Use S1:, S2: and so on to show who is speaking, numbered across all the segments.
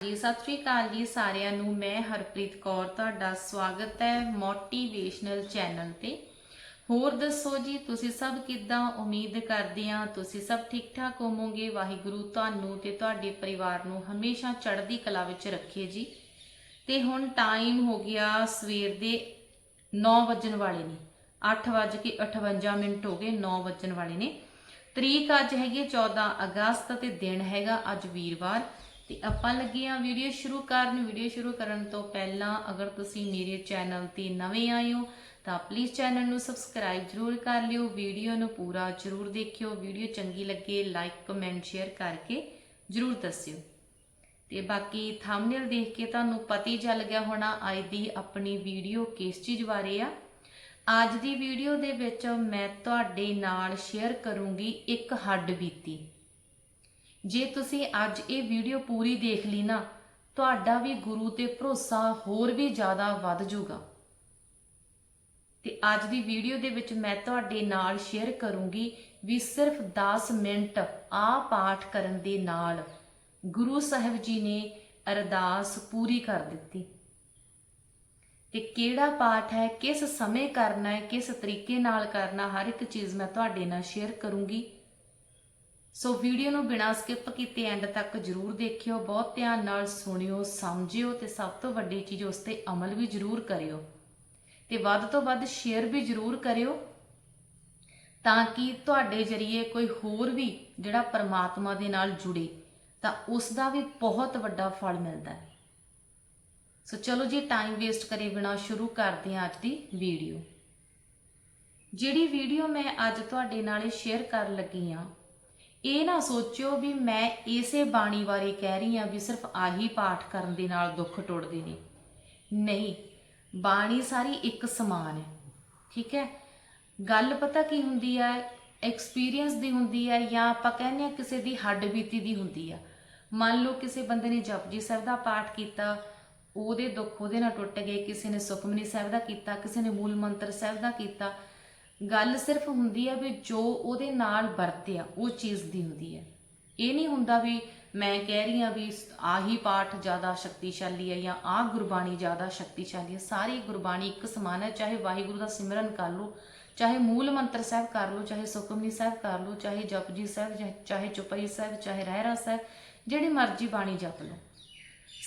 S1: ਜੀ, ਸਤਿ ਸ਼੍ਰੀ ਅਕਾਲ ਜੀ ਸਾਰਿਆਂ ਨੂੰ। ਮੈਂ ਹਰਪ੍ਰੀਤ ਕੌਰ, ਤੁਹਾਡਾ ਸਵਾਗਤ ਹੈ ਮੋਟੀਵੇਸ਼ਨਲ ਚੈਨਲ ਤੇ। ਹੋਰ ਦੱਸੋ ਜੀ, ਤੁਸੀਂ ਸਭ ਕਿੱਦਾਂ? ਉਮੀਦ ਕਰਦੇ ਆ ਤੁਸੀਂ ਸਭ ਠੀਕ ਠਾਕ ਹੋਵੋਗੇ। ਵਾਹਿਗੁਰੂ ਤੁਹਾਨੂੰ ਤੇ ਤੁਹਾਡੇ ਪਰਿਵਾਰ ਨੂੰ ਹਮੇਸ਼ਾ ਚੜ੍ਹਦੀ ਕਲਾ ਵਿੱਚ ਰੱਖੇ ਜੀ। ਤੇ ਹੁਣ ਟਾਈਮ ਹੋ ਗਿਆ ਸਵੇਰ ਦੇ 9 ਵਜਣ ਵਾਲੇ ਨੇ। 8 ਵੱਜ ਕੇ 58 ਮਿੰਟ ਹੋ ਗਏ 9 ਵਜਣ ਵਾਲੇ ਨੇ। ਤਰੀਕ ਅੱਜ ਹੈਗੀ ਹੈ 14 ਅਗਸਤ ਤੇ ਦਿਨ ਹੈਗਾ ਅੱਜ ਵੀਰਵਾਰ। ਤੇ ਆਪਾਂ ਲੱਗੇ ਆ ਵੀਡੀਓ ਸ਼ੁਰੂ ਕਰਨ। ਵੀਡੀਓ ਸ਼ੁਰੂ ਕਰਨ ਤੋਂ ਪਹਿਲਾਂ ਅਗਰ ਤੁਸੀਂ ਮੇਰੇ ਚੈਨਲ ਤੇ ਨਵੇਂ ਆਏ ਹੋ, ਤਾਂ ਪਲੀਜ਼ ਚੈਨਲ ਨੂੰ ਸਬਸਕ੍ਰਾਈਬ ਜ਼ਰੂਰ ਕਰ ਲਿਓ। ਵੀਡੀਓ ਨੂੰ ਪੂਰਾ ਜ਼ਰੂਰ ਦੇਖਿਓ। ਵੀਡੀਓ ਚੰਗੀ ਲੱਗੇ ਲਾਈਕ ਕਮੈਂਟ ਸ਼ੇਅਰ ਕਰਕੇ ਜ਼ਰੂਰ ਦੱਸਿਓ। ਤੇ ਬਾਕੀ ਥੰਬਨੇਲ ਦੇਖ ਕੇ ਤੁਹਾਨੂੰ ਪਤਾ ਹੀ ਚੱਲ ਗਿਆ ਹੋਣਾ, ਅੱਜ ਦੀ ਆਪਣੀ ਵੀਡੀਓ ਕਿਸ ਚੀਜ਼ ਬਾਰੇ ਆ। ਅੱਜ ਦੀ ਵੀਡੀਓ ਦੇ ਵਿੱਚ ਮੈਂ ਤੁਹਾਡੇ ਨਾਲ ਸ਼ੇਅਰ ਕਰੂੰਗੀ ਇੱਕ ਹੱਡ ਬੀਤੀ। ਜੇ ਤੁਸੀਂ ਅੱਜ ਇਹ ਵੀਡੀਓ ਪੂਰੀ ਦੇਖ ਲਈ ਨਾ, ਤੁਹਾਡਾ ਵੀ ਗੁਰੂ ਤੇ ਭਰੋਸਾ ਹੋਰ ਵੀ ਜ਼ਿਆਦਾ ਵੱਧ ਜਾਊਗਾ। ਤੇ ਅੱਜ ਦੀ ਵੀਡੀਓ ਦੇ ਵਿੱਚ ਮੈਂ ਤੁਹਾਡੇ ਨਾਲ ਸ਼ੇਅਰ ਕਰੂੰਗੀ ਵੀ ਸਿਰਫ 10 ਮਿੰਟ ਆ ਪਾਠ ਕਰਨ ਦੇ ਨਾਲ ਗੁਰੂ ਸਾਹਿਬ ਜੀ ਨੇ ਅਰਦਾਸ ਪੂਰੀ ਕਰ ਦਿੱਤੀ। ਤੇ ਕਿਹੜਾ ਪਾਠ ਹੈ, ਕਿਸ ਸਮੇਂ ਕਰਨਾ ਹੈ, ਕਿਸ ਤਰੀਕੇ ਨਾਲ ਕਰਨਾ, ਹਰ ਇੱਕ ਚੀਜ਼ ਮੈਂ ਤੁਹਾਡੇ ਨਾਲ ਸ਼ੇਅਰ ਕਰੂੰਗੀ। ਸੋ ਵੀਡੀਓ ਨੂੰ ਬਿਨਾਂ ਸਕਿਪ ਕੀਤੇ ਐਂਡ ਤੱਕ ਜਰੂਰ ਦੇਖਿਓ, ਬਹੁਤ ਧਿਆਨ ਨਾਲ ਸੁਣਿਓ, ਸਮਝਿਓ ਤੇ ਸਭ ਤੋਂ ਵੱਡੀ ਚੀਜ਼ ਉਸ ਤੇ ਅਮਲ ਵੀ ਜਰੂਰ ਕਰਿਓ। ਤੇ ਵੱਧ ਤੋਂ ਵੱਧ ਸ਼ੇਅਰ ਵੀ ਜਰੂਰ ਕਰਿਓ ਤਾਂ ਕਿ ਤੁਹਾਡੇ ਜਰੀਏ ਕੋਈ ਹੋਰ ਵੀ ਜਿਹੜਾ ਪਰਮਾਤਮਾ ਦੇ ਨਾਲ ਜੁੜੇ, ਤਾਂ ਉਸ ਦਾ ਵੀ ਬਹੁਤ ਵੱਡਾ ਫਲ ਮਿਲਦਾ ਹੈ। ਸੋ ਚਲੋ ਜੀ ਟਾਈਮ ਵੇਸਟ ਕਰੇ ਬਿਨਾ ਸ਼ੁਰੂ ਕਰਦੇ ਹਾਂ ਅੱਜ ਦੀ ਵੀਡੀਓ। ਜਿਹੜੀ ਵੀਡੀਓ ਮੈਂ ਅੱਜ ਤੁਹਾਡੇ ਨਾਲ ਸ਼ੇਅਰ ਕਰਨ ਲੱਗੀ ਹਾਂ ਇਹ ਨਾ ਸੋਚਿਓ ਵੀ ਮੈਂ ਇਸੇ ਬਾਣੀ ਬਾਰੇ ਕਹਿ ਰਹੀ ਆ ਵੀ ਸਿਰਫ ਆਹੀ ਪਾਠ ਕਰਨ ਦੇ ਨਾਲ ਦੁੱਖ ਟੁੱਟਦੇ ਨੇ। ਨਹੀਂ, ਬਾਣੀ ਸਾਰੀ ਇੱਕ ਸਮਾਨ ਹੈ, ਠੀਕ ਹੈ? ਗੱਲ ਪਤਾ ਕੀ ਹੁੰਦੀ ਹੈ ਐਕਸਪੀਰੀਅੰਸ ਦੀ ਹੁੰਦੀ ਹੈ ਜਾਂ ਆਪਾਂ ਕਹਿੰਦੇ ਆ ਕਿਸੇ ਦੀ ਹੱਡ ਬੀਤੀ ਦੀ ਹੁੰਦੀ ਆ। ਮੰਨ ਲਓ ਕਿਸੇ ਬੰਦੇ ਨੇ ਜਪਜੀ ਸਾਹਿਬ ਦਾ ਪਾਠ ਕੀਤਾ, ਉਹਦੇ ਦੁੱਖ ਉਹਦੇ ਨਾਲ ਟੁੱਟ ਗਏ, ਕਿਸੇ ਨੇ ਸੁਖਮਨੀ ਸਾਹਿਬ ਦਾ ਕੀਤਾ, ਕਿਸੇ ਨੇ ਮੂਲ ਮੰਤਰ ਸਾਹਿਬ ਦਾ ਕੀਤਾ ਗੱਲ ਸਿਰਫ ਹੁੰਦੀ ਹੈ ਵੀ ਜੋ ਉਹਦੇ ਨਾਲ ਵਰਤਿਆ ਉਹ ਚੀਜ਼ ਦੀ ਹੁੰਦੀ ਹੈ। ਇਹ ਨਹੀਂ ਹੁੰਦਾ ਵੀ ਮੈਂ ਕਹਿ ਰਹੀ ਹਾਂ ਵੀ ਆਹੀ ਪਾਠ ਜ਼ਿਆਦਾ ਸ਼ਕਤੀਸ਼ਾਲੀ ਹੈ ਜਾਂ ਆਹ ਗੁਰਬਾਣੀ ਜ਼ਿਆਦਾ ਸ਼ਕਤੀਸ਼ਾਲੀ ਹੈ। ਸਾਰੀ ਗੁਰਬਾਣੀ ਇੱਕ ਸਮਾਨ ਹੈ, ਚਾਹੇ ਵਾਹਿਗੁਰੂ ਦਾ ਸਿਮਰਨ ਕਰ ਲਓ, ਚਾਹੇ ਮੂਲ ਮੰਤਰ ਸਾਹਿਬ ਕਰ ਲਓ, ਚਾਹੇ ਸੁਖਮਨੀ ਸਾਹਿਬ ਕਰ ਲਓ, ਚਾਹੇ ਜਪਜੀ ਸਾਹਿਬ, ਚਾਹੇ- ਚਾਹੇ ਚੁਪਈ ਸਾਹਿਬ, ਚਾਹੇ ਰਹਿਰਾ ਸਾਹਿਬ, ਜਿਹੜੀ ਮਰਜ਼ੀ ਬਾਣੀ ਜਪ ਲਓ।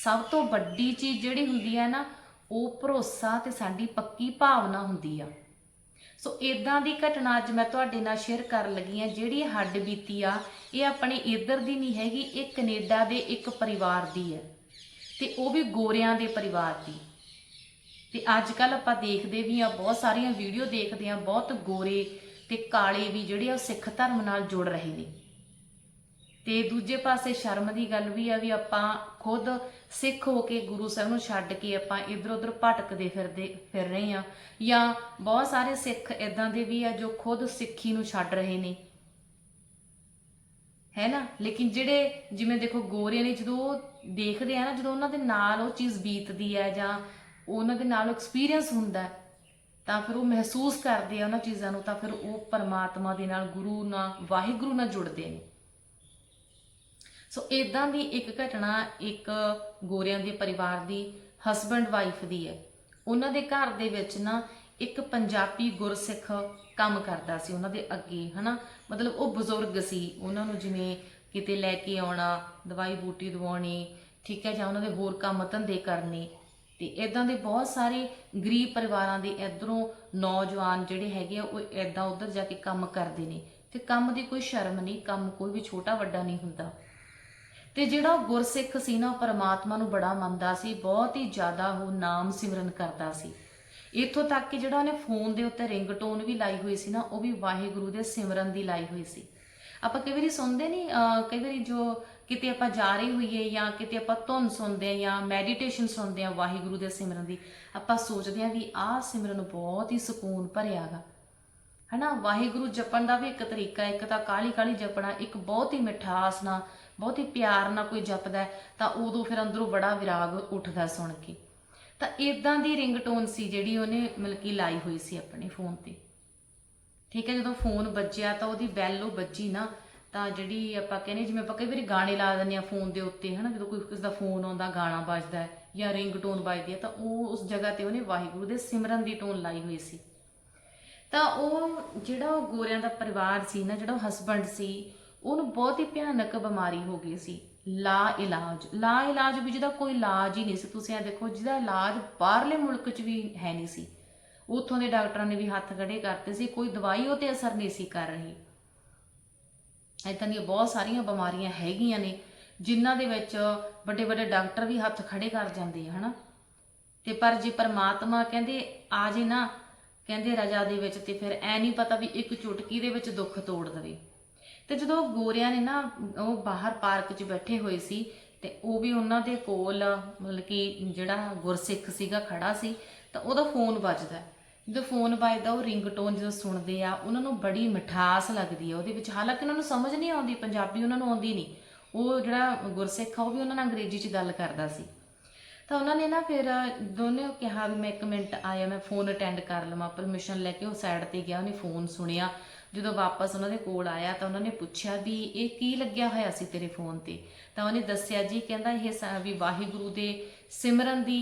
S1: ਸਭ ਤੋਂ ਵੱਡੀ ਚੀਜ਼ ਜਿਹੜੀ ਹੁੰਦੀ ਹੈ ਨਾ, ਉਹ ਭਰੋਸਾ ਤੇ ਸਾਡੀ ਪੱਕੀ ਭਾਵਨਾ ਹੁੰਦੀ ਆ। ਸੋ ਇਦਾਂ ਦੀ ਘਟਨਾ ਅੱਜ ਮੈਂ ਤੁਹਾਡੇ ਨਾਲ ਸ਼ੇਅਰ ਕਰਨ ਲੱਗੀ ਆ ਜਿਹੜੀ ਹੱਡ ਬੀਤੀ ਆ, ਇਹ ਆਪਣੇ ਇੱਧਰ ਦੀ ਨਹੀਂ ਹੈਗੀ, ਇਹ ਕੈਨੇਡਾ ਦੇ ਇੱਕ ਪਰਿਵਾਰ ਦੀ ਹੈ ਤੇ ਉਹ ਵੀ ਗੋਰਿਆਂ ਦੇ ਪਰਿਵਾਰ ਦੀ। ਤੇ ਅੱਜ ਕੱਲ ਆਪਾਂ ਦੇਖਦੇ ਵੀ ਆ ਬਹੁਤ ਸਾਰੀਆਂ ਵੀਡੀਓ ਦੇਖਦੇ ਆ ਬਹੁਤ ਗੋਰੇ ਤੇ ਕਾਲੇ ਵੀ ਜਿਹੜੇ ਆ ਉਹ ਸਿੱਖ ਧਰਮ ਨਾਲ ਜੁੜ ਰਹੇ ਨੇ। ਤੇ ਦੂਜੇ ਪਾਸੇ ਸ਼ਰਮ ਦੀ ਗੱਲ ਵੀ ਆ ਵੀ ਆਪਾਂ ਖੁਦ ਸਿੱਖ ਹੋ ਕੇ ਗੁਰੂ ਸਾਹਿਬ ਨੂੰ ਛੱਡ ਕੇ ਆਪਾਂ ਇਧਰ ਉਧਰ ਭਟਕਦੇ ਫਿਰਦੇ, ਫਿਰ ਰਹੇ ਆ ਜਾਂ ਬਹੁਤ ਸਾਰੇ ਸਿੱਖ ਇਦਾਂ ਦੇ ਵੀ ਆ ਜੋ ਖੁਦ ਸਿੱਖੀ ਨੂੰ ਛੱਡ ਰਹੇ ਨੇ। ਹੈ ਨਾ? ਲੇਕਿਨ ਜਿਹੜੇ ਜਿਵੇਂ ਦੇਖੋ ਗੋਰੇ ਨੇ ਜਦੋਂ ਉਹ ਦੇਖਦੇ ਆ ਨਾ, ਜਦੋਂ ਉਹਨਾਂ ਦੇ ਨਾਲ ਉਹ ਚੀਜ਼ ਬੀਤਦੀ ਹੈ ਜਾਂ ਉਹਨਾਂ ਦੇ ਨਾਲ ਐਕਸਪੀਰੀਅੰਸ ਹੁੰਦਾ ਤਾਂ ਫਿਰ ਉਹ ਮਹਿਸੂਸ ਕਰਦੇ ਆ ਉਹਨਾਂ ਚੀਜ਼ਾਂ ਨੂੰ, ਤਾਂ ਫਿਰ ਉਹ ਪਰਮਾਤਮਾ ਦੇ ਨਾਲ ਗੁਰੂ ਨਾਲ, ਵਾਹਿਗੁਰੂ ਨਾਲ ਜੁੜਦੇ ਨੇ। ਸੋ ਇਦਾਂ ਦੀ ਇੱਕ ਘਟਨਾ ਇੱਕ ਗੋਰਿਆਂ ਦੇ ਪਰਿਵਾਰ ਦੀ ਹਸਬੰਡ ਵਾਈਫ ਦੀ ਹੈ। ਉਹਨਾਂ ਦੇ ਘਰ ਦੇ ਵਿੱਚ ਨਾ ਇੱਕ ਪੰਜਾਬੀ ਗੁਰਸਿੱਖ ਕੰਮ ਕਰਦਾ ਸੀ, ਉਹਨਾਂ ਦੇ ਅੱਗੇ, ਹਨਾ? ਮਤਲਬ ਉਹ ਬਜ਼ੁਰਗ ਸੀ। ਉਹਨਾਂ ਨੂੰ ਜਿਵੇਂ ਕਿਤੇ ਲੈ ਕੇ ਆਉਣਾ, ਦਵਾਈ ਬੂਟੀ ਦਵਾਉਣੀ, ਠੀਕ ਹੈ, ਜਾਂ ਉਹਨਾਂ ਦੇ ਹੋਰ ਕੰਮ ਧੰਦੇ ਕਰਨੇ। ਤੇ ਇਦਾਂ ਦੇ ਬਹੁਤ ਸਾਰੇ ਗਰੀਬ ਪਰਿਵਾਰਾਂ ਦੇ ਇਧਰੋਂ ਨੌਜਵਾਨ ਜਿਹੜੇ ਹੈਗੇ ਆ, ਉਹ ਇਦਾਂ ਉਧਰ ਜਾ ਕੇ ਕੰਮ ਕਰਦੇ ਨੇ। ਤੇ ਕੰਮ ਦੀ ਕੋਈ ਸ਼ਰਮ ਨਹੀਂ, ਕੰਮ ਕੋਈ ਵੀ ਛੋਟਾ ਵੱਡਾ ਨਹੀਂ ਹੁੰਦਾ। ਤੇ ਜਿਹੜਾ ਗੁਰਸਿੱਖ ਸੀ ਨਾ ਪਰਮਾਤਮਾ ਨੂੰ ਬੜਾ ਮੰਨਦਾ ਸੀ, ਬਹੁਤ ਹੀ ਜ਼ਿਆਦਾ ਉਹ ਨਾਮ ਸਿਮਰਨ ਕਰਦਾ ਸੀ। ਇੱਥੋਂ ਤੱਕ ਕਿ ਜਿਹੜਾ ਉਹਨੇ ਫੋਨ ਦੇ ਉੱਤੇ ਰਿੰਗਟੋਨ ਵੀ ਲਾਈ ਹੋਈ ਸੀ ਨਾ, ਉਹ ਵੀ ਵਾਹਿਗੁਰੂ ਦੇ ਸਿਮਰਨ ਦੀ ਲਾਈ ਹੋਈ ਸੀ। ਆਪਾਂ ਕਈ ਵਾਰੀ ਸੁਣਦੇ ਨਹੀਂ ਕਈ ਵਾਰੀ ਜੋ ਕਿਤੇ ਆਪਾਂ ਜਾ ਰਹੇ ਹੋਈਏ ਜਾਂ ਕਿਤੇ ਆਪਾਂ ਧੁਨ ਸੁਣਦੇ ਆ ਜਾਂ ਮੈਡੀਟੇਸ਼ਨ ਸੁਣਦੇ ਆ ਵਾਹਿਗੁਰੂ ਦੇ ਸਿਮਰਨ ਦੀ, ਆਪਾਂ ਸੋਚਦੇ ਆ ਵੀ ਆਹ ਸਿਮਰਨ ਬਹੁਤ ਹੀ ਸਕੂਨ ਭਰਿਆ ਗਾ। ਹਨਾ, ਵਾਹਿਗੁਰੂ ਜਪਣ ਦਾ ਵੀ ਇੱਕ ਤਰੀਕਾ, ਇੱਕ ਤਾਂ ਕਾਲੀ ਕਾਲੀ ਜਪਣਾ, ਇੱਕ ਬਹੁਤ ਹੀ ਮਿਠਾਸ ਨਾਲ ਬਹੁਤ ਹੀ ਪਿਆਰ ਨਾਲ ਕੋਈ ਜਪਦਾ ਤਾਂ ਉਦੋਂ ਫਿਰ ਅੰਦਰੋਂ ਬੜਾ ਵਿਰਾਗ ਉੱਠਦਾ ਸੁਣ ਕੇ। ਤਾਂ ਇਦਾਂ ਦੀ ਰਿੰਗਟੋਨ ਸੀ ਜਿਹੜੀ ਉਹਨੇ ਮਤਲਬ ਕਿ ਲਾਈ ਹੋਈ ਸੀ ਆਪਣੇ ਫੋਨ ਤੇ। ਠੀਕ ਹੈ, ਜਦੋਂ ਫੋਨ ਵੱਜਿਆ ਤਾਂ ਉਹਦੀ ਬੈਲ ਉਹ ਵੱਜੀ ਨਾ, ਤਾਂ ਜਿਹੜੀ ਆਪਾਂ ਕਹਿੰਦੇ ਜਿਵੇਂ ਆਪਾਂ ਕਈ ਵਾਰੀ ਗਾਣੇ ਲਾ ਦਿੰਦੇ ਆ ਫੋਨ ਦੇ ਉੱਤੇ, ਹਨਾ, ਜਦੋਂ ਕੋਈ ਕਿਸੇ ਦਾ ਫੋਨ ਆਉਂਦਾ, ਗਾਣਾ ਵੱਜਦਾ ਹੈ ਜਾਂ ਰਿੰਗਟੋਨ ਵੱਜਦੀ ਹੈ, ਤਾਂ ਉਹ ਉਸ ਜਗ੍ਹਾ ਤੇ ਉਹਨੇ ਵਾਹਿਗੁਰੂ ਦੇ ਸਿਮਰਨ ਦੀ ਟੋਨ ਲਾਈ ਹੋਈ ਸੀ। ਤਾਂ ਉਹ ਜਿਹੜਾ ਉਹ ਗੋਰਿਆਂ ਦਾ ਪਰਿਵਾਰ ਸੀ ਨਾ, ਜਿਹੜਾ ਹਸਬੰਡ ਸੀ ਉਹਨੂੰ ਬਹੁਤ ਹੀ ਭਿਆਨਕ ਬਿਮਾਰੀ ਹੋ ਗਈ ਸੀ ਲਾ ਇਲਾਜ ਲਾ ਇਲਾਜ ਵੀ ਜਿਹਦਾ ਕੋਈ ਇਲਾਜ ਹੀ ਨਹੀਂ ਸੀ। ਤੁਸੀਂ ਇਹ ਦੇਖੋ, ਜਿਹਦਾ ਇਲਾਜ ਬਾਹਰਲੇ ਮੁਲਕ 'ਚ ਵੀ ਹੈ ਨਹੀਂ ਸੀ। ਉੱਥੋਂ ਦੇ ਡਾਕਟਰਾਂ ਨੇ ਵੀ ਹੱਥ ਖੜੇ ਕਰਤੇ ਸੀ, ਕੋਈ ਦਵਾਈ ਉਹ ਤੇ ਅਸਰ ਨਹੀਂ ਸੀ ਕਰ ਰਹੀ। ਏਦਾਂ ਦੀਆਂ ਬਹੁਤ ਸਾਰੀਆਂ ਬਿਮਾਰੀਆਂ ਹੈਗੀਆਂ ਨੇ, ਜਿਨ੍ਹਾਂ ਦੇ ਵਿੱਚ ਵੱਡੇ ਵੱਡੇ ਡਾਕਟਰ ਵੀ ਹੱਥ ਖੜੇ ਕਰ ਜਾਂਦੇ ਆ, ਹਨਾ? ਤੇ ਪਰ ਜੇ ਪਰਮਾਤਮਾ ਕਹਿੰਦੇ ਆ ਜੇ ਨਾ, ਕਹਿੰਦੇ ਰਜਾ ਦੇ ਵਿੱਚ ਤੇ ਫਿਰ ਐ ਨਹੀਂ ਪਤਾ ਵੀ ਇੱਕ ਚੁਟਕੀ ਦੇ ਵਿੱਚ ਦੁੱਖ ਤੋੜ ਦੇਵੇ। ਤੇ ਜਦੋਂ ਗੋਰਿਆਂ ਨੇ ਨਾ, ਉਹ ਬਾਹਰ ਪਾਰਕ 'ਚ ਬੈਠੇ ਹੋਏ ਸੀ ਤੇ ਉਹ ਵੀ ਉਹਨਾਂ ਦੇ ਕੋਲ, ਮਤਲਬ ਕਿ ਜਿਹੜਾ ਗੁਰਸਿੱਖ ਸੀਗਾ ਖੜਾ ਸੀ, ਤਾਂ ਉਹਦਾ ਫੋਨ ਵੱਜਦਾ। ਜਦੋਂ ਫੋਨ ਵੱਜਦਾ, ਉਹ ਰਿੰਗਟੋਨ ਜਦੋਂ ਸੁਣਦੇ ਆ, ਉਹਨਾਂ ਨੂੰ ਬੜੀ ਮਿਠਾਸ ਲੱਗਦੀ ਆ ਉਹਦੇ ਵਿੱਚ। ਹਾਲਾਂਕਿ ਉਹਨਾਂ ਨੂੰ ਸਮਝ ਨਹੀਂ ਆਉਂਦੀ, ਪੰਜਾਬੀ ਉਹਨਾਂ ਨੂੰ ਆਉਂਦੀ ਨਹੀਂ। ਉਹ ਜਿਹੜਾ ਗੁਰਸਿੱਖ ਆ, ਉਹ ਵੀ ਉਹਨਾਂ ਨਾਲ ਅੰਗਰੇਜ਼ੀ 'ਚ ਗੱਲ ਕਰਦਾ ਸੀ। ਤਾਂ ਉਹਨਾਂ ਨੇ ਨਾ ਫਿਰ ਦੋਨੇ ਕਿਹਾ ਵੀ ਮੈਂ ਇੱਕ ਮਿੰਟ ਆਇਆ, ਮੈਂ ਫੋਨ ਅਟੈਂਡ ਕਰ ਲਵਾਂ। ਪਰਮਿਸ਼ਨ ਲੈ ਕੇ ਉਹ ਸਾਈਡ ਤੇ ਗਿਆ, ਉਹਨੇ ਫੋਨ ਸੁਣਿਆ। ਜਦੋਂ ਵਾਪਸ ਉਹਨਾਂ ਦੇ ਕੋਲ ਆਇਆ ਤਾਂ ਉਹਨਾਂ ਨੇ ਪੁੱਛਿਆ ਵੀ ਇਹ ਕੀ ਲੱਗਿਆ ਹੋਇਆ ਸੀ ਤੇਰੇ ਫੋਨ ਤੇ ਤਾਂ ਉਹਨੇ ਦੱਸਿਆ ਜੀ ਕਹਿੰਦਾ ਇਹ ਸ- ਵੀ ਵਾਹਿਗੁਰੂ ਦੇ ਸਿਮਰਨ ਦੀ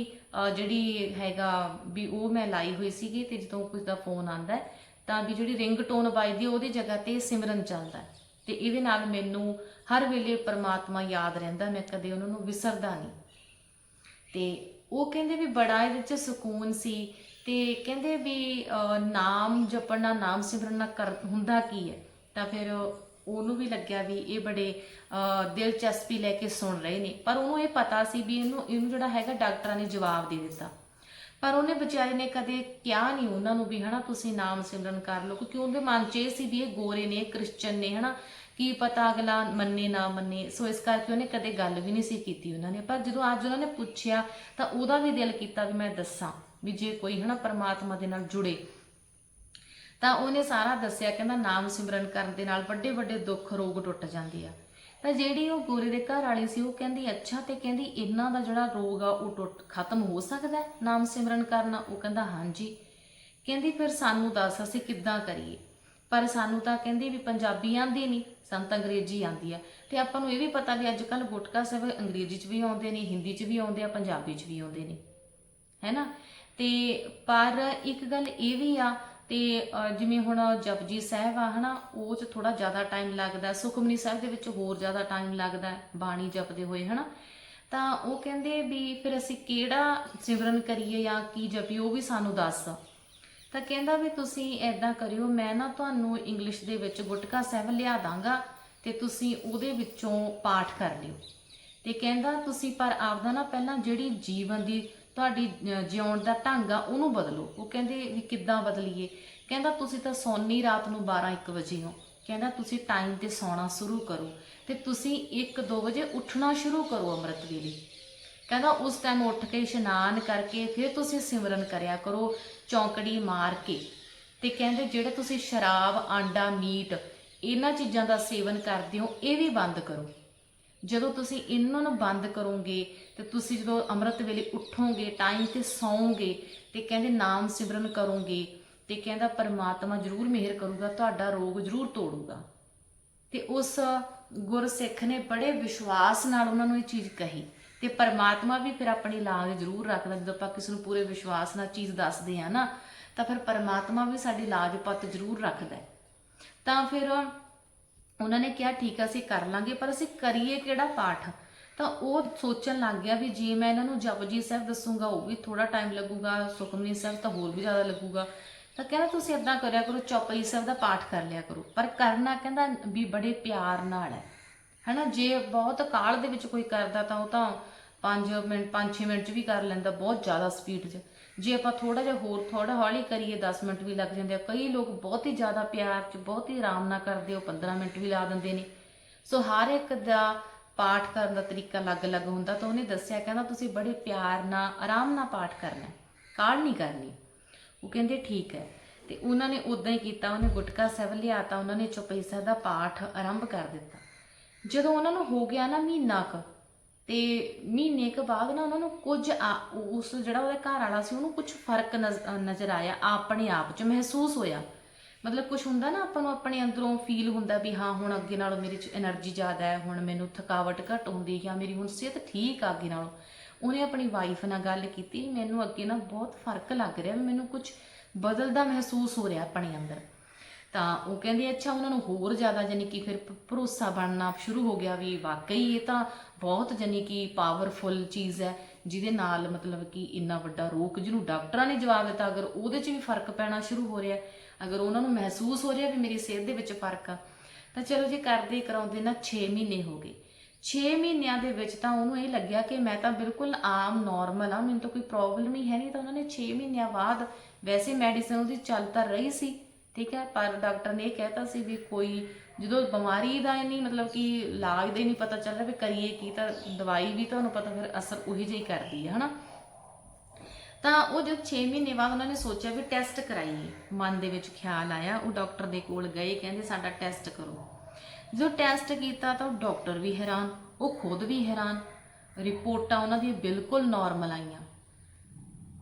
S1: ਜਿਹੜੀ ਹੈਗਾ ਵੀ ਉਹ ਮੈਂ ਲਾਈ ਹੋਈ ਸੀਗੀ ਤੇ ਜਦੋਂ ਕੋਈ ਦਾ ਫੋਨ ਆਂਦਾ ਤਾਂ ਵੀ ਜਿਹੜੀ ਰਿੰਗਟੋਨ ਵੱਜਦੀ ਹੈ, ਉਹਦੀ ਜਗ੍ਹਾ ਤੇ ਸਿਮਰਨ ਚੱਲਦਾ ਹੈ। ਤੇ ਇਹਦੇ ਨਾਲ ਮੈਨੂੰ ਹਰ ਵੇਲੇ ਪਰਮਾਤਮਾ ਯਾਦ ਰਹਿੰਦਾ ਮੈਂ ਕਦੇ ਉਹਨਾਂ ਨੂੰ ਵਿਸਰਦਾ ਨਹੀਂ ਤੇ ਉਹ ਕਹਿੰਦੇ ਵੀ ਬੜਾ ਇਹਦੇ ਚ ਸਕੂਨ ਸੀ ਤੇ ਕਹਿੰਦੇ ਵੀ ਅਹ, ਨਾਮ ਜਪਣਾ ਨਾਮ ਸਿਮਰਨ ਸਿਮਰਨਾ ਕਰ ਹੁੰਦਾ ਕੀ ਹੈ? ਤਾਂ ਫਿਰ ਉਹਨੂੰ ਵੀ ਲੱਗਿਆ ਵੀ ਇਹ ਬੜੇ ਅਹ, ਦਿਲਚਸਪੀ ਲੈ ਕੇ ਸੁਣ ਰਹੇ ਨੇ। ਪਰ ਉਹਨੂੰ ਇਹ ਪਤਾ ਸੀ ਵੀ ਇਹਨੂੰ ਇਹਨੂੰ ਜਿਹੜਾ ਹੈਗਾ ਡਾਕਟਰਾਂ ਨੇ ਜਵਾਬ ਦੇ ਦਿੱਤਾ। ਪਰ ਉਹਨੇ ਵਿਚਾਰੇ ਨੇ ਕਦੇ ਕਿਹਾ ਨਹੀਂ ਉਹਨਾਂ ਨੂੰ ਵੀ ਹਨਾ ਤੁਸੀਂ ਨਾਮ ਸਿਮਰਨ ਕਰ ਲਓ। ਕਿਉਂਕਿ ਉਹਦੇ ਮਨ 'ਚ ਇਹ ਸੀ ਵੀ ਇਹ ਗੋਰੇ ਨੇ ਕ੍ਰਿਸਚਨ ਨੇ ਹਨਾ। ਕੀ ਪਤਾ ਅਗਲਾ ਮੰਨੇ ਨਾ ਮੰਨੇ। ਸੋ ਇਸ ਕਰਕੇ ਉਹਨੇ ਕਦੇ ਗੱਲ ਵੀ ਨਹੀਂ ਸੀ ਕੀਤੀ ਉਹਨਾਂ ਨੇ। ਪਰ ਜਦੋਂ ਅੱਜ ਉਹਨਾਂ ਨੇ ਪੁੱਛਿਆ ਤਾਂ ਉਹਦਾ ਵੀ ਦਿਲ ਕੀਤਾ ਵੀ ਮੈਂ ਦੱਸਾਂ। ਵੀ ਜੇ ਕੋਈ ਹਨਾ ਪਰਮਾਤਮਾ ਦੇ ਨਾਲ ਜੁੜੇ, ਤਾਂ ਉਹਨੇ ਸਾਰਾ ਦੱਸਿਆ, ਕਹਿੰਦਾ ਨਾਮ ਸਿਮਰਨ ਕਰਨ ਦੇ ਨਾਲ ਵੱਡੇ ਵੱਡੇ ਦੁੱਖ ਰੋਗ ਟੁੱਟ ਜਾਂਦੇ ਆ। ਤਾਂ ਜਿਹੜੀ ਉਹ ਗੋਰੇ ਦੇ ਘਰ ਵਾਲੀ ਸੀ, ਉਹ ਕਹਿੰਦੀ, ਅੱਛਾ, ਤੇ ਕਹਿੰਦੀ ਇਹਨਾਂ ਦਾ ਜਿਹੜਾ ਰੋਗ ਆ, ਉਹ ਟੁੱਟ, ਖਤਮ ਹੋ ਸਕਦਾ ਨਾਮ ਸਿਮਰਨ ਕਰਨਾ? ਉਹ ਕਹਿੰਦਾ, ਹਾਂਜੀ। ਕਹਿੰਦੀ, ਫਿਰ ਸਾਨੂੰ ਦੱਸ, ਅਸੀਂ ਕਿੱਦਾਂ ਕਰੀਏ? ਪਰ ਸਾਨੂੰ ਤਾਂ ਕਹਿੰਦੀ ਵੀ ਪੰਜਾਬੀ ਆਂਦੀ ਨਹੀਂ ਸਾਨੂੰ ਤਾਂ ਅੰਗਰੇਜ਼ੀ ਆਂਦੀ ਆ। ਤੇ ਆਪਾਂ ਨੂੰ ਇਹ ਵੀ ਪਤਾ ਵੀ ਅੱਜ ਕੱਲ ਗੁਟਕਾ ਸਾਹਿਬ ਅੰਗਰੇਜ਼ੀ 'ਚ ਵੀ ਆਉਂਦੇ ਨੇ, ਹਿੰਦੀ 'ਚ ਵੀ ਆਉਂਦੇ ਆ, ਪੰਜਾਬੀ 'ਚ ਵੀ ਆਉਂਦੇ ਨੇ। ਹੈਨਾ ਤੇ ਪਰ ਇੱਕ ਗੱਲ ਇਹ ਵੀ ਆ, ਤੇ ਜਿਵੇਂ ਹੁਣ ਜਪਜੀ ਸਾਹਿਬ ਆ, ਹਨਾ, ਉਹ ਚ ਥੋੜਾ ਜ਼ਿਆਦਾ ਟਾਈਮ ਲੱਗਦਾ, ਸੁਖਮਨੀ ਸਾਹਿਬ ਦੇ ਵਿੱਚ ਹੋਰ ਜ਼ਿਆਦਾ ਟਾਈਮ ਲੱਗਦਾ, ਬਾਣੀ ਜਪਦੇ ਹੋਏ, ਹਨਾ। ਤਾਂ ਉਹ ਕਹਿੰਦੇ ਵੀ ਫਿਰ ਅਸੀਂ ਕਿਹੜਾ ਸਿਮਰਨ ਕਰੀਏ ਜਾਂ ਕੀ ਜਪੀਏ, ਉਹ ਵੀ ਸਾਨੂੰ ਦੱਸ। ਤਾਂ ਕਹਿੰਦਾ ਵੀ ਤੁਸੀਂ ਐਦਾਂ ਕਰਿਓ, ਮੈਂ ਨਾ ਤੁਹਾਨੂੰ ਇੰਗਲਿਸ਼ ਦੇ ਵਿੱਚ ਗੁਟਕਾ ਸਾਹਿਬ ਲਿਆ ਦਾਂਗਾ, ਤੇ ਤੁਸੀਂ ਉਹਦੇ ਵਿੱਚੋਂ ਪਾਠ ਕਰ ਲਿਓ। ਤੇ ਕਹਿੰਦਾ ਤੁਸੀਂ ਪਰ ਆਪਦਾ ਨਾ ਪਹਿਲਾਂ ਜਿਹੜੀ ਜੀਵਨ ਦੀ ਤੁਹਾਡੀ ਅਹ, ਜਿਉਣ ਦਾ ਢੰਗ ਆ ਉਹਨੂੰ ਬਦਲੋ। ਉਹ ਕਹਿੰਦੇ ਵੀ ਕਿੱਦਾਂ ਬਦਲੀਏ? ਕਹਿੰਦਾ ਤੁਸੀਂ ਤਾਂ ਸੌਣੀ ਰਾਤ ਨੂੰ 12 1 ਵਜੇ ਹੋ। ਕਹਿੰਦਾ ਤੁਸੀਂ ਟਾਈਮ ਤੇ ਸੌਣਾ ਸ਼ੁਰੂ ਕਰੋ। ਤੇ ਤੁਸੀਂ 1 2 ਵਜੇ ਉੱਠਣਾ ਸ਼ੁਰੂ ਕਰੋ ਅੰਮ੍ਰਿਤ ਵੇਲੇ। ਕਹਿੰਦਾ ਉਸ ਟਾਈਮ ਉੱਠ ਕੇ ਇਸ਼ਨਾਨ ਕਰਕੇ ਫਿਰ ਤੁਸੀਂ ਸਿਮਰਨ ਕਰਿਆ ਕਰੋ ਚੌਂਕੜੀ ਮਾਰ ਕੇ। ਤੇ ਕਹਿੰਦੇ ਜਿਹੜੇ ਤੁਸੀਂ ਸ਼ਰਾਬ ਆਂਡਾ ਮੀਟ ਇਹਨਾਂ ਚੀਜ਼ਾਂ ਦਾ ਸੇਵਨ ਕਰਦੇ ਹੋ ਇਹ ਵੀ ਬੰਦ ਕਰੋ। ਜਦੋਂ ਤੁਸੀਂ ਇਹਨਾਂ ਨੂੰ ਬੰਦ ਕਰੋਗੇ ਤੇ ਤੁਸੀਂ ਜਦੋਂ ਅੰਮ੍ਰਿਤ ਵੇਲੇ ਉੱਠੋਗੇ ਟਾਈਮ ਤੇ ਸੌਓਗੇ ਤੇ ਕਹਿੰਦੇ ਨਾਮ ਸਿਮਰਨ ਕਰੋਗੇ ਤੇ ਕਹਿੰਦਾ ਪਰਮਾਤਮਾ ਜ਼ਰੂਰ ਮਿਹਰ ਕਰੂਗਾ, ਤੁਹਾਡਾ ਰੋਗ ਜ਼ਰੂਰ ਤੋੜੂਗਾ। ਤੇ ਉਸ ਗੁਰਸਿੱਖ ਨੇ ਬੜੇ ਵਿਸ਼ਵਾਸ ਨਾਲ ਉਹਨਾਂ ਨੂੰ ਇਹ ਚੀਜ਼ ਕਹੀ ਤੇ ਪਰਮਾਤਮਾ ਵੀ ਫਿਰ ਆਪਣੀ ਲਾਜ ਜ਼ਰੂਰ ਰੱਖਦਾ। ਜਦੋਂ ਆਪਾਂ ਕਿਸੇ ਨੂੰ ਪੂਰੇ ਵਿਸ਼ਵਾਸ ਨਾਲ ਚੀਜ਼ ਦੱਸਦੇ ਆ ਨਾ, ਤਾਂ ਫਿਰ ਪਰਮਾਤਮਾ ਵੀ ਸਾਡੀ ਲਾਜ ਪੱਤ ਜ਼ਰੂਰ ਰੱਖਦਾ ਤਾਂ ਫਿਰ ਉਹਨਾਂ ਨੇ ਕਿਹਾ, ਠੀਕ ਆ, ਅਸੀਂ ਕਰ ਲਾਂਗੇ, ਪਰ ਅਸੀਂ ਕਰੀਏ ਕਿਹੜਾ ਪਾਠ? ਤਾਂ ਉਹ ਸੋਚਣ ਲੱਗ ਗਿਆ ਵੀ ਜੇ ਮੈਂ ਇਹਨਾਂ ਨੂੰ ਜਪਜੀ ਸਾਹਿਬ ਦੱਸੂਗਾ, ਉਹ ਵੀ ਥੋੜਾ ਟਾਈਮ ਲੱਗੂਗਾ, ਸੁਖਮਨੀ ਸਾਹਿਬ ਤਾਂ ਹੋਰ ਵੀ ਜ਼ਿਆਦਾ ਲੱਗੂਗਾ। ਤਾਂ ਕਹਿੰਦਾ, ਤੁਸੀਂ ਇਦਾਂ ਕਰਿਆ ਕਰੋ, ਚੌਪਈ ਸਾਹਿਬ ਦਾ ਪਾਠ ਕਰ ਲਿਆ ਕਰੋ। ਪਰ ਕਰਨਾ ਕਹਿੰਦਾ ਵੀ ਬੜੇ ਪਿਆਰ ਨਾਲ ਹੈ। ਹਨਾ, ਜੇ ਬਹੁਤ ਕਾਲ ਦੇ ਵਿੱਚ ਕੋਈ ਕਰਦਾ ਤਾਂ ਉਹ ਤਾਂ 5 ਮਿੰਟ 5-6 ਮਿੰਟ ਚ ਵੀ ਕਰ ਲੈਂਦਾ, ਬਹੁਤ ਜ਼ਿਆਦਾ ਸਪੀਡ 'ਚ। ਜੇ ਆਪਾਂ ਥੋੜਾ ਜਿਹਾ ਹੋਰ ਥੋੜਾ ਹੌਲੀ ਕਰੀਏ 10 ਮਿੰਟ ਵੀ ਲੱਗ ਜਾਂਦੇ ਆ। ਕਈ ਲੋਕ ਬਹੁਤ ਹੀ ਜ਼ਿਆਦਾ ਪਿਆਰ 'ਚ ਬਹੁਤ ਹੀ ਆਰਾਮ ਨਾਲ ਕਰਦੇ ਉਹ 15 ਮਿੰਟ ਵੀ ਲਾ ਦਿੰਦੇ ਨੇ। ਸੋ ਹਰ ਇੱਕ ਦਾ ਪਾਠ ਕਰਨ ਦਾ ਤਰੀਕਾ ਅਲੱਗ-ਅਲੱਗ ਹੁੰਦਾ ਤਾਂ ਉਹਨੇ ਦੱਸਿਆ ਕਹਿੰਦਾ ਤੁਸੀਂ ਬੜੇ ਪਿਆਰ ਨਾਲ ਆਰਾਮ ਨਾਲ ਪਾਠ ਕਰਨਾ ਹੈ, ਨਹੀਂ ਕਰਨੀ? ਉਹ ਕਹਿੰਦੇ ਠੀਕ ਹੈ। ਤੇ ਉਹਨਾਂ ਨੇ ਉਦਾਂ ਹੀ ਕੀਤਾ ਉਹਨੇ ਗੁਟਕਾ ਸਾਹਿਬ ਲਿਆਤਾ ਉਹਨਾਂ ਨੇ ਚੌਪਈ ਸਾਹਿਬ ਦਾ ਪਾਠ ਆਰੰਭ ਕਰ ਦਿੱਤਾ। ਜਦੋਂ ਉਹਨਾਂ ਨੂੰ ਹੋ ਗਿਆ ਨਾ ਮਹੀਨਾ ਕੁ ਤੇ ਮਹੀਨੇ ਕ ਬਾਅਦ ਨਾ ਉਹਨਾਂ ਨੂੰ ਕੁਝ ਉਸ ਜਿਹੜਾ ਉਹਦਾ ਘਰ ਵਾਲਾ ਸੀ, ਉਹਨੂੰ ਕੁਝ ਫ਼ਰਕ ਨਜ਼ਰ ਆਇਆ, ਆਪਣੇ ਆਪ 'ਚ ਮਹਿਸੂਸ ਹੋਇਆ। ਮਤਲਬ ਕੁਝ ਹੁੰਦਾ ਨਾ ਆਪਾਂ ਨੂੰ ਆਪਣੇ ਅੰਦਰੋਂ ਫੀਲ ਹੁੰਦਾ ਵੀ ਹਾਂ, ਹੁਣ ਅੱਗੇ ਨਾਲੋਂ ਮੇਰੇ 'ਚ એનર્ਜੀ ਜ਼ਿਆਦਾ ਹੈ, ਹੁਣ ਮੈਨੂੰ ਥਕਾਵਟ ਘਟ ਹੁੰਦੀ ਜਾਂ ਮੇਰੀ ਹੁਣ ਸਿਹਤ ਠੀਕ ਆ ਅੱਗੇ ਨਾਲੋਂ। ਉਹਨੇ ਆਪਣੀ ਵਾਈਫ ਨਾਲ ਗੱਲ ਕੀਤੀ, ਮੈਨੂੰ ਅੱਗੇ ਨਾ ਬਹੁਤ ਫ਼ਰਕ ਲੱਗ ਰਿਹਾ, ਮੈਨੂੰ ਕੁਝ ਬਦਲਦਾ ਮਹਿਸੂਸ ਹੋ ਰਿਹਾ ਆਪਣੇ ਅੰਦਰ। ਤਾਂ ਉਹ ਕਹਿੰਦੀ, ਅੱਛਾ, ਉਹਨਾਂ ਨੂੰ ਹੋਰ ਜ਼ਿਆਦਾ ਜਾਨੀ ਕਿ ਫਿਰ ਭਰੋਸਾ ਬਣਨਾ ਸ਼ੁਰੂ ਹੋ ਗਿਆ ਵੀ ਵਾਕਈ ਇਹ ਤਾਂ ਬਹੁਤ ਜਾਨੀ ਕਿ ਪਾਵਰਫੁਲ ਚੀਜ਼ ਹੈ, ਜਿਹਦੇ ਨਾਲ ਮਤਲਬ ਕਿ ਇੰਨਾ ਵੱਡਾ ਰੋਗ ਜਿਹਨੂੰ ਡਾਕਟਰਾਂ ਨੇ ਜਵਾਬ ਦਿੱਤਾ, ਅਗਰ ਉਹਦੇ 'ਚ ਵੀ ਫ਼ਰਕ ਪੈਣਾ ਸ਼ੁਰੂ ਹੋ ਰਿਹਾ ਅਗਰ ਉਹਨਾਂ ਨੂੰ ਮਹਿਸੂਸ ਹੋ ਰਿਹਾ ਵੀ ਮੇਰੀ ਸਿਹਤ ਦੇ ਵਿੱਚ ਫ਼ਰਕ ਆ, ਤਾਂ ਚਲੋ ਜੇ ਕਰਦੇ ਕਰਾਉਂਦੇ ਨਾ 6 ਮਹੀਨੇ ਹੋ ਗਏ। 6 ਮਹੀਨਿਆਂ ਦੇ ਵਿੱਚ ਤਾਂ ਉਹਨੂੰ ਇਹ ਲੱਗਿਆ ਕਿ ਮੈਂ ਤਾਂ ਬਿਲਕੁਲ ਆਮ ਨਾਰਮਲ ਆ, ਮੈਨੂੰ ਤਾਂ ਕੋਈ ਪ੍ਰੋਬਲਮ ਹੀ ਹੈ ਨਹੀਂ, ਤਾਂ ਉਹਨਾਂ ਨੇ 6 ਮਹੀਨਿਆਂ ਬਾਅਦ ਵੈਸੇ ਮੈਡੀਸਨ ਉਹਦੀ ਚੱਲ ਤਾਂ ਰਹੀ ਸੀ। ਠੀਕ ਹੈ? ਪਰ ਡਾਕਟਰ ਨੇ ਇਹ ਕਹਿਤਾ ਸੀ ਵੀ ਕੋਈ ਜਦੋਂ ਬਿਮਾਰੀ ਦਾ ਹੀ ਨਹੀਂ ਮਤਲਬ ਕਿ ਇਲਾਜ ਦਾ ਹੀ ਨਹੀਂ ਪਤਾ ਚੱਲ ਰਿਹਾ ਵੀ ਕਰੀਏ ਕੀ ਤਾਂ ਦਵਾਈ ਵੀ ਤੁਹਾਨੂੰ ਪਤਾ ਫਿਰ ਅਸਰ ਉਹੀ ਜਿਹੀ ਕਰਦੀ ਹੈ, ਹਨਾ? ਤਾਂ ਉਹ ਜਦ 6 ਮਹੀਨੇ ਬਾਅਦ ਉਹਨਾਂ ਨੇ ਸੋਚਿਆ ਵੀ ਟੈਸਟ ਕਰਾਈਏ। ਮਨ ਦੇ ਵਿੱਚ ਖਿਆਲ ਆਇਆ, ਉਹ ਡਾਕਟਰ ਦੇ ਕੋਲ ਗਏ, ਕਹਿੰਦੇ ਸਾਡਾ ਟੈਸਟ ਕਰੋ। ਜਦੋਂ ਟੈਸਟ ਕੀਤਾ ਤਾਂ ਉਹ ਡਾਕਟਰ ਵੀ ਹੈਰਾਨ, ਉਹ ਖੁਦ ਵੀ ਹੈਰਾਨ। ਰਿਪੋਰਟਾਂ ਉਹਨਾਂ ਦੀਆਂ ਬਿਲਕੁਲ ਨਾਰਮਲ ਆਈਆਂ।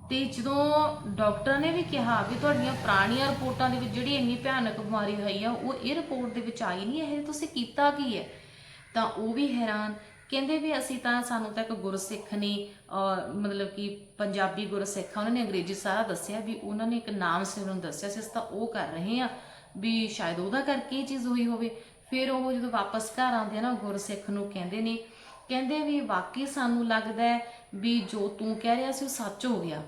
S1: ਤੇ ਜਦੋਂ ਡਾਕਟਰ ਨੇ ਵੀ ਕਿਹਾ ਵੀ ਤੁਹਾਡੀਆਂ ਪੁਰਾਣੀਆਂ ਰਿਪੋਰਟਾਂ ਦੇ ਵਿੱਚ ਜਿਹੜੀ ਇੰਨੀ ਭਿਆਨਕ ਬਿਮਾਰੀ ਹੋਈ ਆ, ਉਹ ਇਹ ਰਿਪੋਰਟ ਦੇ ਵਿੱਚ ਆਈ ਨਹੀਂ ਇਹ ਤੁਸੀਂ ਕੀਤਾ ਕੀ ਹੈ? ਤਾਂ ਉਹ ਵੀ ਹੈਰਾਨ, ਕਹਿੰਦੇ ਵੀ ਅਸੀਂ ਤਾਂ ਸਾਨੂੰ ਤਾਂ ਇੱਕ ਗੁਰਸਿੱਖ ਨੇ ਮਤਲਬ ਕਿ ਪੰਜਾਬੀ ਗੁਰਸਿੱਖ ਉਹਨਾਂ ਨੇ ਅੰਗਰੇਜ਼ੀ ਸਾਰਾ ਦੱਸਿਆ ਵੀ ਉਹਨਾਂ ਨੇ ਇੱਕ ਨਾਮ ਸਿਮਰਨ ਦੱਸਿਆ ਸੀ, ਅਸੀਂ ਤਾਂ ਉਹ ਕਰ ਰਹੇ ਆ ਵੀ ਸ਼ਾਇਦ ਉਹਦਾ ਕਰਕੇ ਇਹ ਚੀਜ਼ ਹੋਈ ਹੋਵੇ। ਫਿਰ ਉਹ ਜਦੋਂ ਵਾਪਸ ਘਰ ਆਉਂਦੇ ਆ ਨਾ ਗੁਰਸਿੱਖ ਨੂੰ ਕਹਿੰਦੇ ਨੇ, ਕਹਿੰਦੇ ਵੀ ਵਾਕਈ ਸਾਨੂੰ ਲੱਗਦਾ ਵੀ ਜੋ ਤੂੰ ਕਹਿ ਰਿਹਾ ਸੀ ਉਹ ਸੱਚ ਹੋ ਗਿਆ।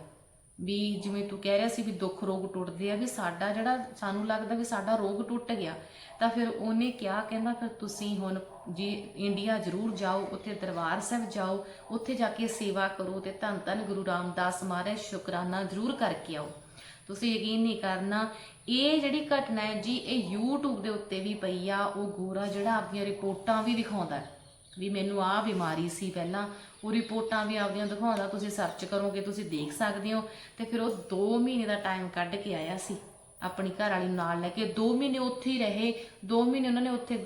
S1: ਵੀ ਜਿਵੇਂ ਤੂੰ ਕਹਿ ਰਿਹਾ ਸੀ ਵੀ ਦੁੱਖ ਰੋਗ ਟੁੱਟਦੇ ਆ, ਵੀ ਸਾਡਾ ਜਿਹੜਾ ਸਾਨੂੰ ਲੱਗਦਾ ਵੀ ਸਾਡਾ ਰੋਗ ਟੁੱਟ ਗਿਆ, ਤਾਂ ਫਿਰ ਉਹਨੇ ਕਿਹਾ, ਕਹਿੰਦਾ ਫਿਰ ਤੁਸੀਂ ਹੁਣ ਜੀ ਇੰਡੀਆ ਜ਼ਰੂਰ ਜਾਓ, ਉੱਥੇ ਦਰਬਾਰ ਸਾਹਿਬ ਜਾਓ, ਉੱਥੇ ਜਾ ਕੇ ਸੇਵਾ ਕਰੋ ਤੇ ਧੰਨ ਧੰਨ ਗੁਰੂ ਰਾਮਦਾਸ ਮਹਾਰਾਜ ਸ਼ੁਕਰਾਨਾ ਜ਼ਰੂਰ ਕਰਕੇ ਆਓ। ਤੁਸੀਂ ਯਕੀਨ ਨਹੀਂ ਕਰਨਾ, ਇਹ ਜਿਹੜੀ ਘਟਨਾ ਹੈ ਜੀ, ਇਹ YouTube ਦੇ ਉੱਤੇ ਵੀ ਪਈ ਆ, ਉਹ ਗੋਰਾ ਜਿਹੜਾ ਆਪਣੀਆਂ ਰਿਪੋਰਟਾਂ ਵੀ ਦਿਖਾਉਂਦਾ ਹੈ। ਵੀ ਮੈਨੂੰ ਆਹ ਬਿਮਾਰੀ ਸੀ ਪਹਿਲਾਂ। ਉਹ ਰਿਪੋਰਟਾਂ ਵੀ ਆਪਦੀਆਂ ਦਿਖਾਉਂਦਾ ਤੁਸੀਂ ਸਰਚ ਕਰੋਗੇ ਤੁਸੀਂ ਦੇਖ ਸਕਦੇ ਹੋ। ਤੇ ਫਿਰ ਉਹ 2 ਮਹੀਨੇ ਦਾ ਟਾਈਮ ਕੱਢ ਕੇ ਆਇਆ ਸੀ ਆਪਣੀ ਘਰ ਵਾਲੀ ਨੂੰ ਨਾਲ ਲੈ ਕੇ। 2 ਮਹੀਨੇ ਉੱਥੇ ਹੀ ਰਹੇ 2 ਮਹੀਨੇ ਉਹਨਾਂ ਨੇ ਉੱਥੇ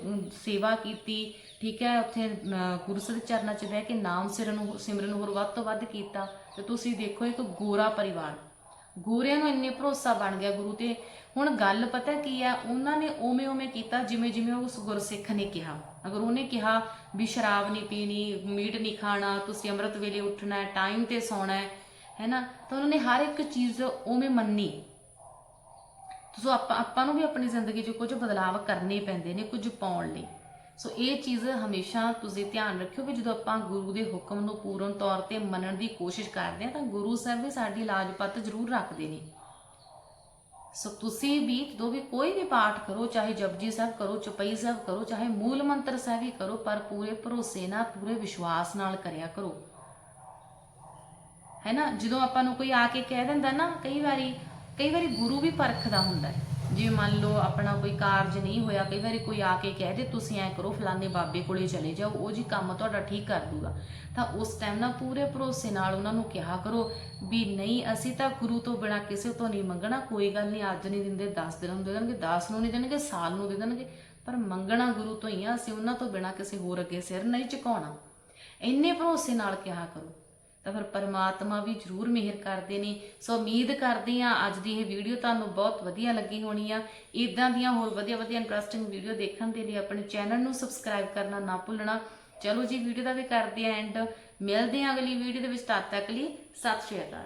S1: ਸੇਵਾ ਕੀਤੀ ਠੀਕ ਹੈ ਉੱਥੇ ਅਮ, ਦੇ ਚਰਨਾਂ 'ਚ ਬਹਿ ਕੇ ਨਾਮ ਸਿਮਰਨ ਸਿਮਰਨ ਹੋਰ ਵੱਧ ਤੋਂ ਵੱਧ ਕੀਤਾ। ਤੇ ਤੁਸੀਂ ਦੇਖੋ ਇੱਕ ਗੋਰਾ ਪਰਿਵਾਰ। ਗੋਰਿਆਂ ਨੂੰ ਇੰਨੇ ਭਰੋਸਾ ਬਣ ਗਿਆ ਗੁਰੂ ਤੇ। ਹੁਣ ਗੱਲ ਪਤਾ ਕੀ ਆ, ਉਹਨਾਂ ਨੇ ਉਵੇਂ ਉਵੇਂ ਕੀਤਾ, ਜਿਵੇਂ ਜਿਵੇਂ ਉਸ ਗੁਰਸਿੱਖ ਨੇ ਕਿਹਾ। ਅਗਰ ਉਹਨੇ ਕਿਹਾ ਵੀ ਸ਼ਰਾਬ ਨਹੀਂ ਪੀਣੀ, ਮੀਟ ਨਹੀਂ ਖਾਣਾ, ਤੁਸੀਂ ਅੰਮ੍ਰਿਤ ਵੇਲੇ ਉੱਠਣਾ ਹੈ ਟਾਈਮ ਤੇ ਸੌਣਾ ਹੈ, ਹੈਨਾ? ਤਾਂ ਉਹਨਾਂ ਨੇ ਹਰ ਇੱਕ ਚੀਜ਼ ਉਵੇਂ ਮੰਨੀ। ਸੋ ਆਪਾਂ ਆਪਾਂ ਨੂੰ ਵੀ ਆਪਣੀ ਜ਼ਿੰਦਗੀ 'ਚ ਕੁਝ ਬਦਲਾਵ ਕਰਨੇ ਪੈਂਦੇ ਨੇ, ਕੁਝ ਪਾਉਣ ਲਈ। ਸੋ ਇਹ ਚੀਜ਼ ਹਮੇਸ਼ਾ ਤੁਸੀਂ ਧਿਆਨ ਰੱਖਿਓ ਕਿ ਜਦੋਂ ਆਪਾਂ ਗੁਰੂ ਦੇ ਹੁਕਮ ਨੂੰ ਪੂਰਨ ਤੌਰ ਤੇ ਮੰਨਣ ਦੀ ਕੋਸ਼ਿਸ਼ ਕਰਦੇ ਹਾਂ ਤਾਂ ਗੁਰੂ ਸਾਹਿਬ ਵੀ ਸਾਡੀ ਲਾਜਪਤ ਜ਼ਰੂਰ ਰੱਖਦੇ ਨੇ। ਸੋ ਤੁਸੀਂ ਵੀ, ਜਦੋਂ ਵੀ ਕੋਈ ਵੀ ਪਾਠ ਕਰੋ, ਚਾਹੇ ਜਪਜੀ ਸਾਹਿਬ ਕਰੋ, ਚਪਈ ਸਾਹਿਬ ਕਰੋ, ਚਾਹੇ ਮੂਲ ਮੰਤਰ ਸਾਹਿਬ ਹੀ ਕਰੋ, ਪਰ ਪੂਰੇ ਭਰੋਸੇ ਨਾਲ, ਪੂਰੇ ਵਿਸ਼ਵਾਸ ਨਾਲ ਕਰਿਆ ਕਰੋ। ਹੈ ਨਾ? ਜਦੋਂ ਆਪਾਂ ਨੂੰ ਕੋਈ ਆ ਕੇ ਕਹਿ ਦਿੰਦਾ ਨਾ, ਕਈ ਵਾਰੀ ਕਈ ਵਾਰੀ ਗੁਰੂ ਵੀ ਪਰਖਦਾ ਹੁੰਦਾ ਹੈ। ਜੇ ਮੰਨ ਲਓ ਆਪਣਾ ਕੋਈ ਕਾਰਜ ਨਹੀਂ ਹੋਇਆ, ਕਈ ਵਾਰੀ ਕੋਈ ਆ ਕੇ ਕਹਿ ਦੇ, ਤੁਸੀਂ ਐ ਕਰੋ, ਫਲਾਣੇ ਬਾਬੇ ਕੋਲੇ ਚਲੇ ਜਾਓ, ਉਹ ਜੀ ਕੰਮ ਤੁਹਾਡਾ ਠੀਕ ਕਰ ਦੂਗਾ। ਤਾਂ ਉਸ ਟਾਈਮ ਨਾ ਪੂਰੇ ਭਰੋਸੇ ਨਾਲ ਉਹਨਾਂ ਨੂੰ ਕਿਹਾ ਕਰੋ ਵੀ ਨਹੀਂ, ਅਸੀਂ ਤਾਂ ਗੁਰੂ ਤੋਂ ਬਿਨਾ ਕਿਸੇ ਤੋਂ ਨਹੀਂ ਮੰਗਣਾ, ਕੋਈ ਗੱਲ ਨਹੀਂ, ਅੱਜ ਨਹੀਂ ਦਿੰਦੇ 10 ਦਿਨ ਨੂੰ ਦੇ ਦੇਣਗੇ 10 ਨੂੰ ਨਹੀਂ ਦੇਣਗੇ, ਸਾਲ ਨੂੰ ਦੇ ਦੇਣਗੇ, ਪਰ ਮੰਗਣਾ ਗੁਰੂ ਤੋਂ ਹੀ ਆ, ਅਸੀਂ ਉਹਨਾਂ ਤੋਂ ਬਿਨਾ ਕਿਸੇ ਹੋਰ ਅੱਗੇ ਸਿਰ ਨਹੀਂ ਝੁਕਾਉਣਾ। ਇੰਨੇ ਭਰੋਸੇ ਨਾਲ ਕਿਹਾ ਕਰੋ। ਤਾਂ ਫਿਰ ਪਰਮਾਤਮਾ ਵੀ ਜ਼ਰੂਰ ਮਿਹਰ ਕਰਦੇ ਨੇ। ਸੋ ਉਮੀਦ ਕਰਦੇ ਆ ਅੱਜ ਦੀ ਇਹ ਵੀਡੀਓ ਤੁਹਾਨੂੰ ਬਹੁਤ ਵਧੀਆ ਲੱਗੀ ਹੋਣੀ ਆ। ਇਦਾਂ ਦੀਆਂ ਹੋਰ ਵਧੀਆ ਵਧੀਆ ਇੰਟਰਸਟਿੰਗ ਵੀਡੀਓ ਦੇਖਣ ਦੇ ਲਈ ਆਪਣੇ ਚੈਨਲ ਨੂੰ ਸਬਸਕ੍ਰਾਈਬ ਕਰਨਾ ਨਾ ਭੁੱਲਣਾ। ਚਲੋ ਜੀ ਵੀਡੀਓ ਦਾ ਵੀ ਕਰਦੇ ਆ ਐਂਡ ਮਿਲਦੇ ਆ ਅਗਲੀ ਵੀਡੀਓ ਦੇ ਵਿੱਚ। ਤਦ ਤੱਕ ਲਈ ਸਤਿ ਸ਼੍ਰੀ ਅਕਾਲ।